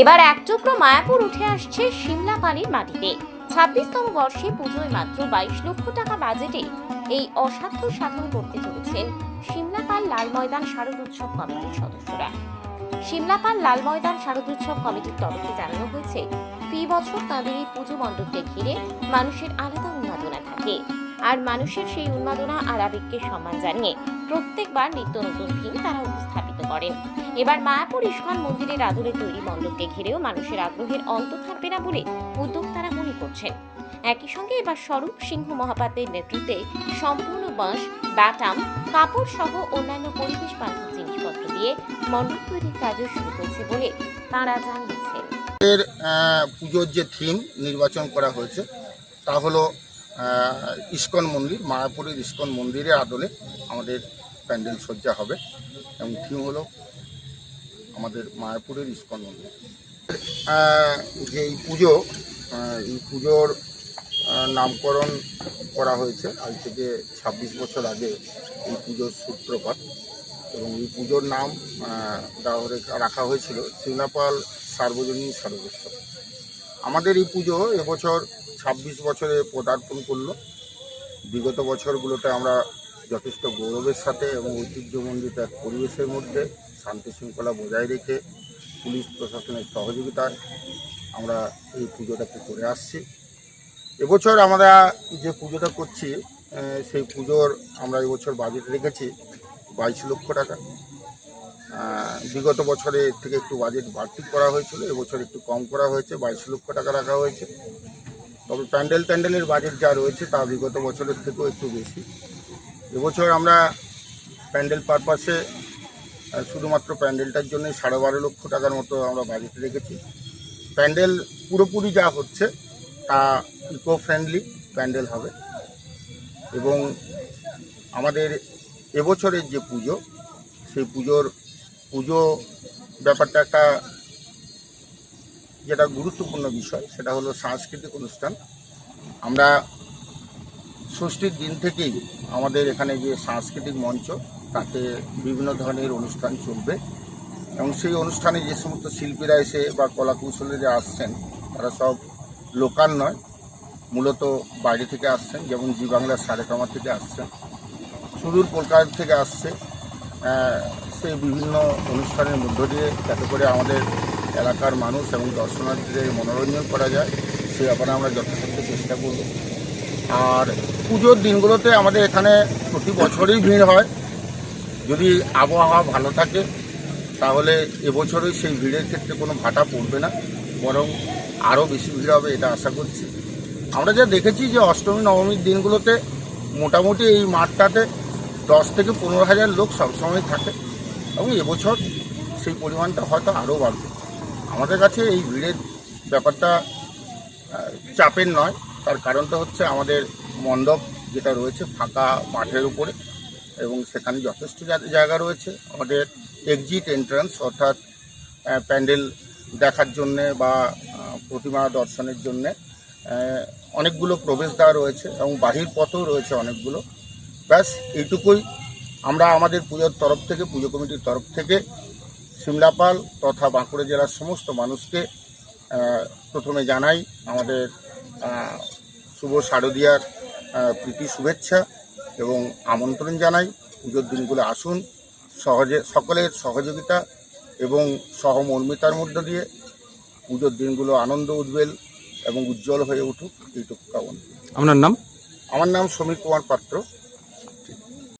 এবার এক টুকরো মায়াপুর উঠে আসছে সিমলা পানির মাটিতে। ছাব্বিশতম বর্ষে পুজোয় মাত্র বাইশ লক্ষ টাকা বাজেটে এই অসাধ্য সাধন করতে চলেছেন সিমলাপাল লাল ময়দান শারদ উৎসব কমিটির সদস্যরা। সিমলাপাল লাল ময়দান শারদ উৎসব কমিটির তরফে জানানো হয়েছে, ফি বছর তাদের এই পুজো মণ্ডপকে ঘিরে মানুষের আলাদা উন্মাদনা থাকে। আর মানুষের সেই উন্মাদনা আর আবেগকে সম্মান জানিয়ে প্রত্যেকবার নিত্য নতুন থিম তারা উপস্থাপিত করেন। এবার মায়াপুর ইস্কন মন্দিরের আদলে তৈরি মণ্ডপকে ঘিরেও মানুষের আগ্রহের অন্ত থাকবে না বলে উদ্যোক্তারা মনে করছেন। একই সঙ্গে এবার স্বরূপ সিংহ মহাপাত্রের নেতৃত্বে সম্পূর্ণ বাঁশ, ব্যাটাম, কাপড় সহ অন্যান্য পরিবেশ বান্ধব জিনিসপত্র দিয়ে মণ্ডপ তৈরির কাজও শুরু হয়েছে বলে তারা জানিয়েছেন। পুজোর যে থিম নির্বাচন করা হয়েছে, তা হলো ইস্কন মন্দির, মায়াপুরের ইস্কন মন্দিরের আদলে আমাদের প্যান্ডেল সজ্জা হবে এবং থিম হলো আমাদের মায়াপুরের ইস্কন মন্দির। যে এই পুজো এই পুজোর নামকরণ করা হয়েছে, আজ থেকে ছাব্বিশ বছর আগে এই পুজোর সূত্রপাত এবং এই পুজোর নাম রাখা হয়েছিল সিংনাপাল সার্বজনীন সারবেশ্বর আমাদের এই পুজো এবছর ছাব্বিশ বছরে পদার্পণ করল। বিগত বছরগুলোতে আমরা যথেষ্ট গৌরবের সাথে এবং ঐতিহ্যমণ্ডিত এক পরিবেশের মধ্যে শান্তি শৃঙ্খলা বজায় রেখে পুলিশ প্রশাসনের সহযোগিতায় আমরা এই পুজোটাকে করে আসছি। এবছর আমরা যে পুজোটা করছি সেই পুজোর আমরা এবছর বাজেট রেখেছি বাইশ লক্ষ টাকা। বিগত বছরে এর থেকে একটু বাজেট বাড়তি করা হয়েছিল, এবছর একটু কম করা হয়েছে, বাইশ লক্ষ টাকা রাখা হয়েছে। তবে প্যান্ডেল ট্যান্ডেলের বাজেট যা রয়েছে তা বিগত বছরের থেকেও একটু বেশি। এবছর আমরা প্যান্ডেল পারপাসে শুধুমাত্র প্যান্ডেলটার জন্য সাড়ে বারো লক্ষ টাকার মতো আমরা বাজেট রেখেছি। প্যান্ডেল পুরোপুরি যা হচ্ছে তা ইকো ফ্রেন্ডলি প্যান্ডেল হবে এবং আমাদের এবছরের যে পুজো, সেই পুজোর, পুজো ব্যাপারটা একটা যেটা গুরুত্বপূর্ণ বিষয়, সেটা হলো সাংস্কৃতিক অনুষ্ঠান। আমরা ষষ্ঠীর দিন থেকেই আমাদের এখানে যে সাংস্কৃতিক মঞ্চ, তাতে বিভিন্ন ধরনের অনুষ্ঠান চলবে। এবং সেই অনুষ্ঠানে যে সমস্ত শিল্পীরা এসে বা কলাকুশলীরা আসছেন, তারা সব লোকাল নয়, মূলত বাইরে থেকে আসছেন, যেমন জি বাংলার সারেকামা থেকে আসছেন, সুদূর কলকাতা থেকে আসছে। সেই বিভিন্ন অনুষ্ঠানের মধ্য দিয়ে যাতে করে আমাদের এলাকার মানুষ এবং দর্শনার্থীদের মনোরঞ্জন করা যায়, সে ব্যাপারে আমরা যথাসাধ্য চেষ্টা করব। আর পুজোর দিনগুলোতে আমাদের এখানে প্রতি বছরই ভিড় হয়। যদি আবহাওয়া ভালো থাকে, তাহলে এবছরই সেই ভিড়ের ক্ষেত্রে কোনো ভাটা পড়বে না, বরং আরও বেশি ভিড় হবে এটা আশা করছি। আমরা যা দেখেছি যে অষ্টমী, নবমীর দিনগুলোতে মোটামুটি এই মাঠটাতে দশ থেকে পনেরো হাজার লোক সবসময় থাকে এবং এবছর সেই পরিমাণটা হয়তো আরও বাড়বে। আমাদের কাছে এই ভিড়ের ব্যাপারটা চাপের নয়। তার কারণটা হচ্ছে আমাদের মণ্ডপ যেটা রয়েছে ফাঁকা মাঠের উপরে এবং সেখানে যথেষ্ট জায়গা রয়েছে। আমাদের এক্সিট এন্ট্রান্স অর্থাৎ প্যান্ডেল দেখার জন্যে বা প্রতিমা দর্শনের জন্যে অনেকগুলো প্রবেশদ্বার রয়েছে এবং বাহির পথও রয়েছে অনেকগুলো। ব্যাস, এইটুকুই। আমরা আমাদের পুজোর তরফ থেকে, পুজো কমিটির তরফ থেকে সিমলাপাল তথা বাঁকুড়া জেলার সমস্ত মানুষকে প্রথমে জানাই আমাদের শুভ শারদীয়ার প্রীতি শুভেচ্ছা এবং আমন্ত্রণ জানাই। পুজোর দিনগুলো আসুন সহজে সকলের সহযোগিতা এবং সহমর্মিতার মধ্য দিয়ে পুজোর দিনগুলো আনন্দ উজ্জ্বল এবং উজ্জ্বল হয়ে উঠুক। এইটুকু কামনা। আপনার নাম? আমার নাম সমীর কুমার পাত্র।